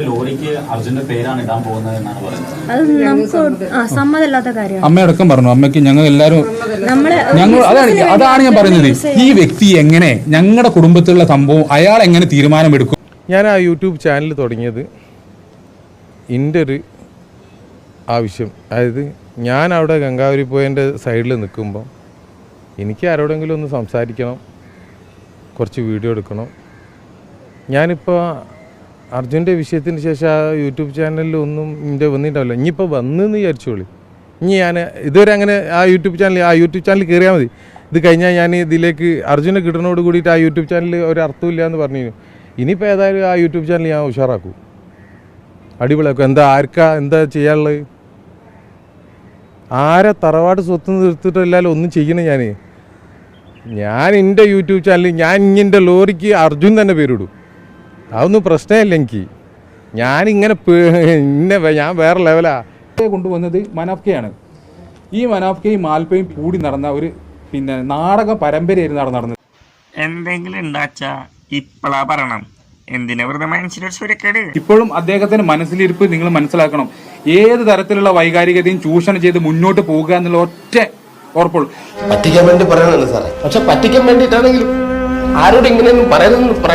ലോറിക്ക് അർജുന്റെ പേരാണ് ഇടാൻ പോകുന്നത് എന്നാണ് പറയുന്നത്. അത് നമുക്ക് ആ, സമ്മതമില്ലാത്ത കാര്യമാണ്. അമ്മയടക്കം പറഞ്ഞു. അമ്മയ്ക്ക് ഞങ്ങൾ എല്ലാവരും നമ്മളെ ഞങ്ങൾ അതാണ് അതാണ് ഞാൻ പറയുന്നത് ഈ വ്യക്തി എങ്ങനെ ഞങ്ങളുടെ കുടുംബത്തിലുള്ള സംഭവം അയാൾ എങ്ങനെ തീരുമാനമെടുക്കും ഞാൻ ആ യൂട്യൂബ് ചാനൽ തുടങ്ങിയത് എന്റെ ഒരു ആവശ്യം. അതായത് ഞാൻ അവിടെ ഗംഗാവരി പോയതിന്റെ സൈഡിൽ നിൽക്കുമ്പോൾ എനിക്ക് ആരോടെങ്കിലും ഒന്ന് സംസാരിക്കണം കുറച്ച് വീഡിയോ എടുക്കണം. ഞാനിപ്പോൾ അർജുന്റെ വിഷയത്തിന് ശേഷം ആ യൂട്യൂബ് ചാനലിൽ ഒന്നും എന്റെ വന്നിട്ടുണ്ടാവില്ല. ഇനിയിപ്പോൾ വന്നു എന്ന് വിചാരിച്ചോളി ഇനി ഞാൻ ഇതുവരെ അങ്ങനെ ആ യൂട്യൂബ് ചാനൽ ആ യൂട്യൂബ് ചാനൽ കയറിയാൽ മതി. ഇത് കഴിഞ്ഞാൽ ഞാൻ ഇതിലേക്ക് അർജുനെ കിട്ടുന്നതോട് കൂടിയിട്ട് ആ യൂട്യൂബ് ചാനൽ ഒരു അർത്ഥമില്ല എന്ന് പറഞ്ഞു. ഇനിയിപ്പോൾ ഏതായാലും ആ യൂട്യൂബ് ചാനൽ ഞാൻ ഉഷാറാക്കും. അടിപൊളിയാക്കും. എന്താ ആർക്കാ എന്താ ചെയ്യാനുള്ളത്? ആരെ തറവാട് സ്വത്ത് നിർത്തിയിട്ടല്ലാലും ഒന്നും ചെയ്യണം ഞാൻ. ഞാൻ എന്റെ യൂട്യൂബ് ചാനലിൽ ഞാൻ ഇങ്ങനെ ലോറിക്ക് അർജുൻ തന്നെ പേരിടും. അതൊന്നും പ്രശ്നമില്ല എനിക്ക് ഞാനിങ്ങനെ ഇന്നെ ഞാൻ വേറെ ലെവലാ കൊണ്ടുവന്നത് മനാഫ്കയാണ് ഈ മനാഫ്കയും മാൽപ്പയും കൂടി നടന്ന ഒരു പിന്നെ നാടക പരമ്പരയായിരുന്നു അവിടെ നടന്നത്. എന്തെങ്കിലും ഉണ്ടാച്ചാ ഇപ്പളാ പറയണം. എന്തിനാ വെറുതെ മനസ്സിലൊരു ഇപ്പോഴും അദ്ദേഹത്തിന്റെ മനസ്സിലിരിപ്പ് നിങ്ങൾ മനസ്സിലാക്കണം. ഏത് തരത്തിലുള്ള വൈകാരികതയും ചൂഷണം ചെയ്ത് മുന്നോട്ട് പോകുക എന്നുള്ള ഒറ്റ ഉറപ്പുള്ളൂ. പറ്റിക്കാൻ വേണ്ടി പറയണല്ലോ സാറേ. പക്ഷെ പറ്റിക്കാൻ വേണ്ടിട്ടാണെങ്കിലും ആരോട് ഇങ്ങനെയൊന്നും പറയുന്നു പറയാം